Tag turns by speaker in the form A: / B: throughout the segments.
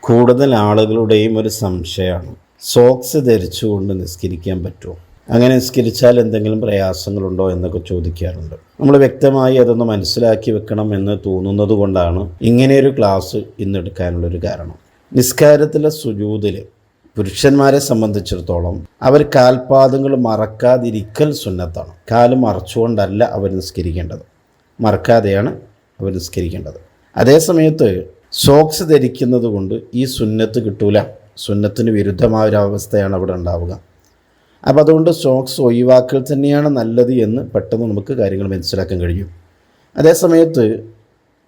A: കൂടുതൽ ആളുകളുടെയും ഒരു സംശയമാണ്. സോക്സ് ധരിച്ചുകൊണ്ട് നിസ്കരിക്കാൻ പറ്റുമോ? അങ്ങനെ നിസ്കരിച്ചാൽ എന്തെങ്കിലും പ്രയാസങ്ങളുണ്ടോ എന്നൊക്കെ ചോദിക്കാറുണ്ട്. നമ്മൾ വ്യക്തമായി അതൊന്ന് മനസ്സിലാക്കി വെക്കണം എന്ന് തോന്നുന്നത് കൊണ്ടാണ് ഇങ്ങനെയൊരു ക്ലാസ് ഇന്നെടുക്കാനുള്ളൊരു കാരണം. നിസ്കാരത്തിലെ സുജൂതിൽ പുരുഷന്മാരെ സംബന്ധിച്ചിടത്തോളം അവർ കാൽപാദങ്ങൾ മറക്കാതിരിക്കൽ സുന്നത്താണ്. കാൽ മറച്ചുകൊണ്ടല്ല അവർ നിസ്കരിക്കേണ്ടത്. മറക്കാതെയാണ് അവർ നിസ്കരിക്കേണ്ടത്. അതേ സമയത്ത് സോക്സ് ധരിക്കുന്നത് കൊണ്ട് ഈ സുന്നത്ത് കിട്ടൂല. സുന്നത്തിന് വിരുദ്ധമായ ഒരു അവസ്ഥയാണ് അവിടെ ഉണ്ടാവുക. അപ്പോൾ അതുകൊണ്ട് സോക്സ് ഒഴിവാക്കൽ തന്നെയാണ് നല്ലത് എന്ന് പെട്ടെന്ന് നമുക്ക് കാര്യങ്ങൾ മനസ്സിലാക്കാൻ കഴിയും. അതേ സമയത്ത്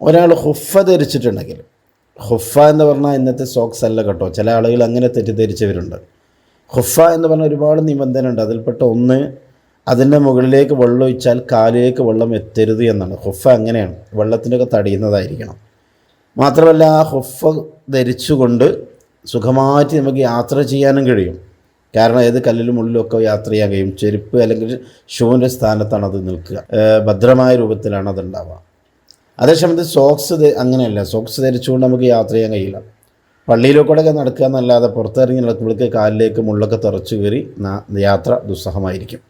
A: ഒരാൾ ഹുഫ ധരിച്ചിട്ടുണ്ടെങ്കിൽ ഹുഫ എന്ന് പറഞ്ഞാൽ ഇന്നത്തെ സോക്സ് അല്ല കേട്ടോ. ചില ആളുകൾ അങ്ങനെ തെറ്റിദ്ധരിച്ചവരുണ്ട്. ഹുഫ എന്ന് പറഞ്ഞാൽ ഒരുപാട് നിബന്ധന ഉണ്ട് അതിൽപ്പെട്ട ഒന്ന് അതിന്റെ മുകളിലേക്ക് വെള്ളം ഒഴിച്ചാൽ കാലിലേക്ക് വെള്ളം എത്തരുത് എന്നാണ്. ഹുഫ അങ്ങനെയാണ്. വെള്ളത്തിനൊക്കെ തടിയുന്നതായിരിക്കണം. മാത്രമല്ല ആ ഹുഫ ധരിച്ചുകൊണ്ട് സുഖമായിട്ട് നമുക്ക് യാത്ര ചെയ്യാനും കഴിയും. കാരണം ഏത് കല്ലിലും ഉള്ളിലൊക്കെ യാത്ര ചെയ്യാൻ കഴിയും. ചെരുപ്പ് അല്ലെങ്കിൽ ഷൂവിന്റെ സ്ഥാനത്താണ് അത് നിൽക്കുക. ഭദ്രമായ രൂപത്തിലാണ് അത് ഉണ്ടാവുക അതേസമയത്ത് സോക്സ് അങ്ങനെയല്ല. സോക്സ് ധരിച്ചുകൊണ്ട് നമുക്ക് യാത്ര ചെയ്യാൻ കഴിയില്ല. പള്ളിയിലൂടെയൊക്കെ നടക്കുക എന്നല്ലാതെ പുറത്തിറങ്ങി നടക്കുമ്പോഴേക്ക് കാലിലേക്ക് മുള്ളൊക്കെ തറച്ചു കയറി യാത്ര ദുസ്സഹമായിരിക്കും.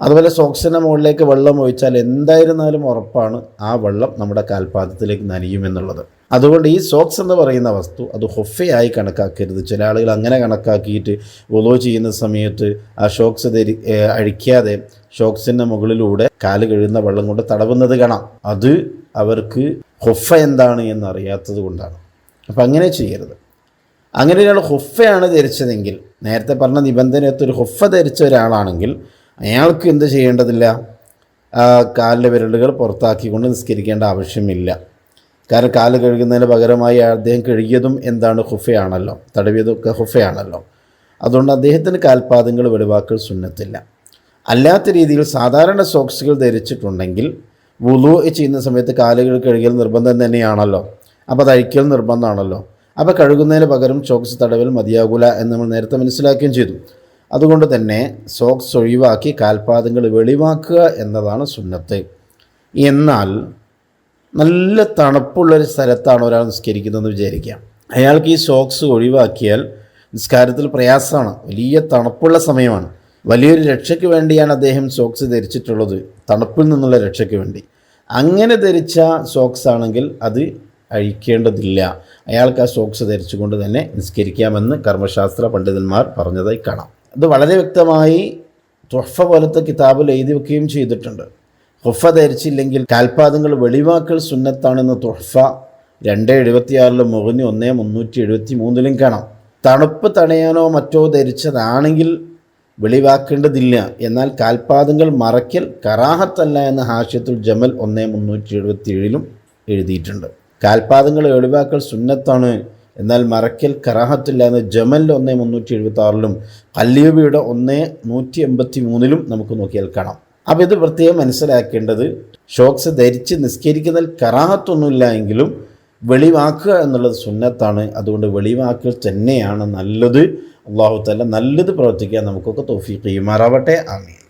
A: അതുപോലെ സോക്സിന്റെ മുകളിലേക്ക് വെള്ളം ഒഴിച്ചാൽ എന്തായിരുന്നാലും ഉറപ്പാണ് ആ വെള്ളം നമ്മുടെ കാൽപാദത്തിലേക്ക് നനയുമെന്നുള്ളത്. അതുകൊണ്ട് ഈ സോക്സ് എന്ന് പറയുന്ന വസ്തു അത് ഹൊഫയായി കണക്കാക്കരുത്. ചില ആളുകൾ അങ്ങനെ കണക്കാക്കിയിട്ട് ഒലോ ചെയ്യുന്ന സമയത്ത് ആ ഷോക്സ് ധരി അഴിക്കാതെ ഷോക്സിന്റെ മുകളിലൂടെ കാൽ കഴുകുന്ന വെള്ളം കൊണ്ട് തടവുന്നത് കാണാം. അത് അവർക്ക് ഹൊഫ എന്താണ് എന്നറിയാത്തത് കൊണ്ടാണ്. അപ്പം അങ്ങനെ ചെയ്യരുത്. അങ്ങനെ ഒരാൾ ഹൊഫയാണ് ധരിച്ചതെങ്കിൽ നേരത്തെ പറഞ്ഞ നിബന്ധനയത്ത് ഹുഫ ധരിച്ച ഒരാളാണെങ്കിൽ അയാൾക്ക് എന്ത് ചെയ്യേണ്ടതില്ല? കാലിന്റെ വിരലുകൾ പുറത്താക്കിക്കൊണ്ട് നിസ്കരിക്കേണ്ട ആവശ്യമില്ല. കാരണം കാൽ കഴുകുന്നതിന് പകരമായി അദ്ദേഹം കഴുകിയതും എന്താണ്? ഹുഫയാണല്ലോ. തടവിയതൊക്കെ ഹുഫയാണല്ലോ. അതുകൊണ്ട് അദ്ദേഹത്തിന് കാൽപാദങ്ങൾ വെളിവാക്കൽ സുന്നത്തില്ല. അല്ലാത്ത രീതിയിൽ സാധാരണ സോക്സുകൾ ധരിച്ചിട്ടുണ്ടെങ്കിൽ വുളു ചെയ്യുന്ന സമയത്ത് കാലുകൾ കഴുകൽ നിർബന്ധം തന്നെയാണല്ലോ. അപ്പോൾ അത് അഴിക്കൽ നിർബന്ധമാണല്ലോ. അപ്പോൾ കഴുകുന്നതിന് പകരം ചോക്സ് തടവൽ മതിയാകൂല എന്ന് നമ്മൾ നേരത്തെ മനസ്സിലാക്കുകയും ചെയ്തു. അതുകൊണ്ട് തന്നെ സോക്സ് ഒഴിവാക്കി കാൽപാദങ്ങൾ വെളിവാക്കുക എന്നതാണ് സുന്നത്ത്. എന്നാൽ നല്ല തണുപ്പുള്ളൊരു സ്ഥലത്താണ് ഒരാൾ നിസ്കരിക്കുന്നതെന്ന് വിചാരിക്കാം. അയാൾക്ക് ഈ സോക്സ് ഒഴിവാക്കിയാൽ നിസ്കാരത്തിൽ പ്രയാസമാണ്. വലിയ തണുപ്പുള്ള സമയമാണ്. വലിയൊരു രക്ഷയ്ക്ക് വേണ്ടിയാണ് അദ്ദേഹം സോക്സ് ധരിച്ചിട്ടുള്ളത്. തണുപ്പിൽ നിന്നുള്ള രക്ഷയ്ക്ക് വേണ്ടി. അങ്ങനെ ധരിച്ച സോക്സ് ആണെങ്കിൽ അത് അഴിക്കേണ്ടതില്ല. അയാൾക്ക് ആ സോക്സ് ധരിച്ചുകൊണ്ട് തന്നെ നിസ്കരിക്കാമെന്ന് കർമ്മശാസ്ത്ര പണ്ഡിതന്മാർ പറഞ്ഞതായി കാണാം. ഇത് വളരെ വ്യക്തമായി തുഹഫ പോലത്തെ കിതാബിൽ എഴുതി വെക്കുകയും ചെയ്തിട്ടുണ്ട്. ഹുഫ ധരിച്ചില്ലെങ്കിൽ കാൽപാദങ്ങൾ വെളിവാക്കൽ സുന്നത്താണെന്ന് തുഹഫ രണ്ട് എഴുപത്തിയാറിലും മുറിഞ്ഞ് ഒന്നേ മുന്നൂറ്റി എഴുപത്തി മൂന്നിലും കാണാം. തണുപ്പ് തണയാനോ മറ്റോ ധരിച്ചതാണെങ്കിൽ വെളിവാക്കേണ്ടതില്ല. എന്നാൽ കാൽപാദങ്ങൾ മറയ്ക്കൽ കറാഹത്തല്ല എന്ന ഹാഷ്യത്തുൽ ജമൽ ഒന്നേ മുന്നൂറ്റി എഴുപത്തി ഏഴിലും എഴുതിയിട്ടുണ്ട്. കാൽപാദങ്ങൾ വെളിവാക്കൽ സുന്നത്താണ് എന്നാൽ മറയ്ക്കൽ കറാഹത്തില്ല എന്ന് ജമൽ ഒന്ന് മുന്നൂറ്റി എഴുപത്തി ആറിലും കല്യൂബിയുടെ ഒന്ന് നൂറ്റി എൺപത്തി മൂന്നിലും നമുക്ക് നോക്കിയാൽ കാണാം. അപ്പോൾ ഇത് പ്രത്യേകം മനസ്സിലാക്കേണ്ടത് ഷോക്സ് ധരിച്ച് നിസ്കരിക്കുന്നതിൽ കറാഹത്തൊന്നുമില്ല എങ്കിലും വെളിവാക്കുക എന്നുള്ളത് സുന്നത്താണ്. അതുകൊണ്ട് വെളിവാക്കൽ തന്നെയാണ് നല്ലത്. അള്ളാഹു തല നല്ലത് പ്രവർത്തിക്കാൻ നമുക്കൊക്കെ തോഫീക്ക് ചെയ്യുമാറാവട്ടെ. ആമീൻ.